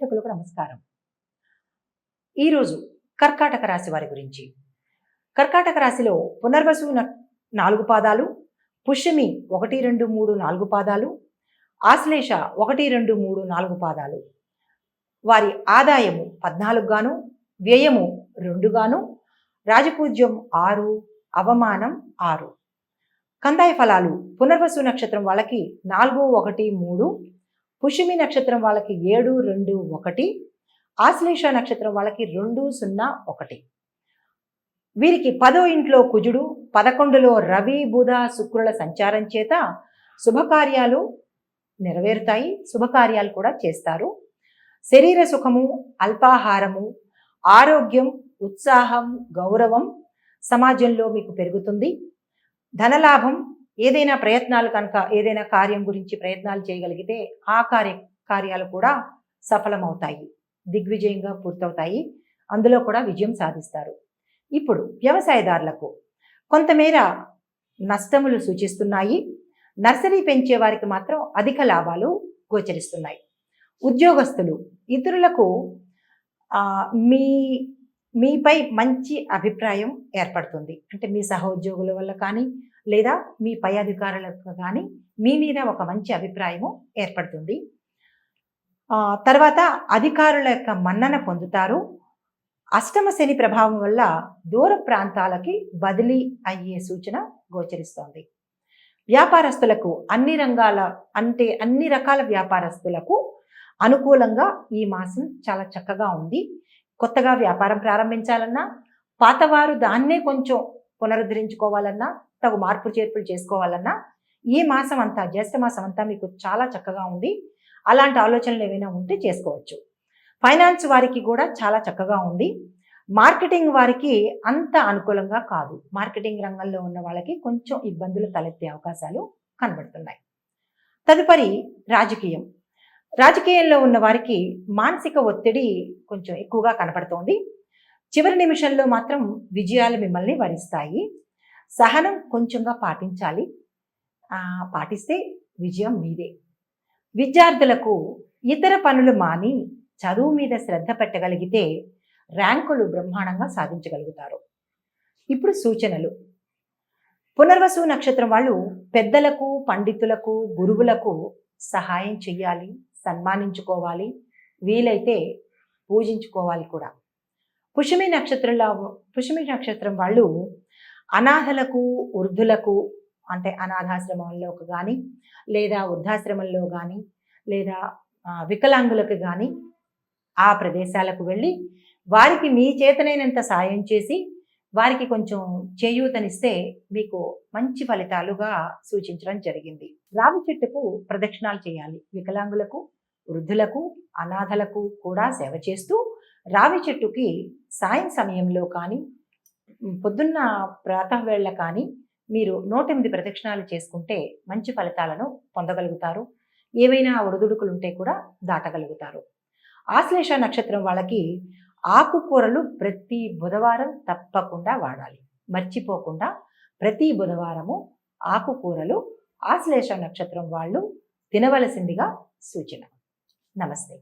ప్రేక్షకులకు నమస్కారం. ఈరోజు కర్కాటక రాశి వారి గురించి. కర్కాటక రాశిలో పునర్వసు న- నాలుగు పాదాలు పుష్యమి ఒకటి రెండు మూడు నాలుగు పాదాలు ఆశ్లేష ఒకటి రెండు మూడు నాలుగు పాదాలు. వారి ఆదాయము పద్నాలుగుగాను వ్యయము రెండుగాను రాజపూజ్యం ఆరు అవమానం ఆరు. కందాయ ఫలాలు పునర్వసు నక్షత్రం వాళ్ళకి నాలుగు ఒకటి మూడు పుష్యమి నక్షత్రం వాళ్ళకి ఏడు రెండు ఒకటి. ఆశ్లేష నక్షత్రం వాళ్ళకి రెండు సున్నా ఒకటి. వీరికి పదో ఇంట్లో కుజుడు పదకొండులో రవి బుధ శుక్రుల సంచారం చేత శుభకార్యాలు నెరవేరుతాయి. శుభకార్యాలు కూడా చేస్తారు. శరీర సుఖము అల్పాహారము ఆరోగ్యం ఉత్సాహం గౌరవం సమాజంలో మీకు పెరుగుతుంది. ధనలాభం ఏదైనా ప్రయత్నాలు కనుక ఏదైనా కార్యం గురించి ప్రయత్నాలు చేయగలిగితే ఆ కార్య కార్యాలు కూడా సఫలమవుతాయి. దిగ్విజయంగా పూర్తవుతాయి. అందులో కూడా విజయం సాధిస్తారు. ఇప్పుడు వ్యవసాయదారులకు కొంతమేర నష్టములు సూచిస్తున్నాయి. నర్సరీ పెంచే వారికి మాత్రం అధిక లాభాలు గోచరిస్తున్నాయి. ఉద్యోగస్తులు ఇతరులకు మీ మీపై మంచి అభిప్రాయం ఏర్పడుతుంది. అంటే మీ సహోద్యోగుల వల్ల కానీ లేదా మీ పై అధికారులకు కానీ మీ మీద ఒక మంచి అభిప్రాయము ఏర్పడుతుంది. తర్వాత అధికారుల యొక్క మన్నన పొందుతారు. అష్టమ శని ప్రభావం వల్ల దూర ప్రాంతాలకి బదిలీ అయ్యే సూచన గోచరిస్తోంది. వ్యాపారస్తులకు అన్ని రంగాల అంటే అన్ని రకాల వ్యాపారస్తులకు అనుకూలంగా ఈ మాసం చాలా చక్కగా ఉంది. కొత్తగా వ్యాపారం ప్రారంభించాలన్నా పాతవారు దాన్నే కొంచెం పునరుద్ధరించుకోవాలన్నా తగు మార్పు చేర్పులు చేసుకోవాలన్నా ఈ మాసం అంతా జ్యేష్ఠ మాసం అంతా మీకు చాలా చక్కగా ఉంది. అలాంటి ఆలోచనలు ఏమైనా ఉంటే చేసుకోవచ్చు. ఫైనాన్స్ వారికి కూడా చాలా చక్కగా ఉంది. మార్కెటింగ్ వారికి అంత అనుకూలంగా కాదు. మార్కెటింగ్ రంగంలో ఉన్న వాళ్ళకి కొంచెం ఇబ్బందులు తలెత్తే అవకాశాలు కనబడుతున్నాయి. తదుపరి రాజకీయం. రాజకీయంలో ఉన్న వారికి మానసిక ఒత్తిడి కొంచెం ఎక్కువగా కనపడుతోంది. చివరి నిమిషంలో మాత్రం విజయాలు మిమ్మల్ని వరిస్తాయి. సహనం కొంచెంగా పాటించాలి. పాటిస్తే విజయం మీదే. విద్యార్థులకు ఇతర పనులు మాని చదువు మీద శ్రద్ధ పెట్టగలిగితే ర్యాంకులు బ్రహ్మాండంగా సాధించగలుగుతారు. ఇప్పుడు సూచనలు. పునర్వసు నక్షత్రం వాళ్ళు పెద్దలకు పండితులకు గురువులకు సహాయం చెయ్యాలి సన్మానించుకోవాలి వీలైతే పూజించుకోవాలి కూడా. పుష్మి నక్షత్రంలో పుష్యమి నక్షత్రం వాళ్ళు అనాథలకు వృద్ధులకు అంటే అనాథాశ్రమంలో కానీ లేదా వృద్ధాశ్రమంలో కానీ లేదా వికలాంగులకు కానీ ఆ ప్రదేశాలకు వెళ్ళి వారికి మీ చేతనైనంత సాయం చేసి వారికి కొంచెం చేయూతనిస్తే మీకు మంచి ఫలితాలుగా సూచించడం జరిగింది. రావి చెట్టుకు ప్రదక్షిణాలు చేయాలి. వికలాంగులకు వృద్ధులకు అనాథలకు కూడా సేవ చేస్తూ రావి చెట్టుకి సాయం సమయంలో కానీ పొద్దున్న ప్రాతవేళ కానీ మీరు నూటెనిమిది ప్రదక్షిణాలు చేసుకుంటే మంచి ఫలితాలను పొందగలుగుతారు. ఏవైనా ఒడిదుడుకులు ఉంటే కూడా దాటగలుగుతారు. ఆశ్లేష నక్షత్రం వాళ్ళకి ఆకుకూరలు ప్రతి బుధవారం తప్పకుండా వాడాలి. మర్చిపోకుండా ప్రతి బుధవారము ఆకుకూరలు ఆశ్లేష నక్షత్రం వాళ్ళు తినవలసిందిగా సూచన. నమస్తే.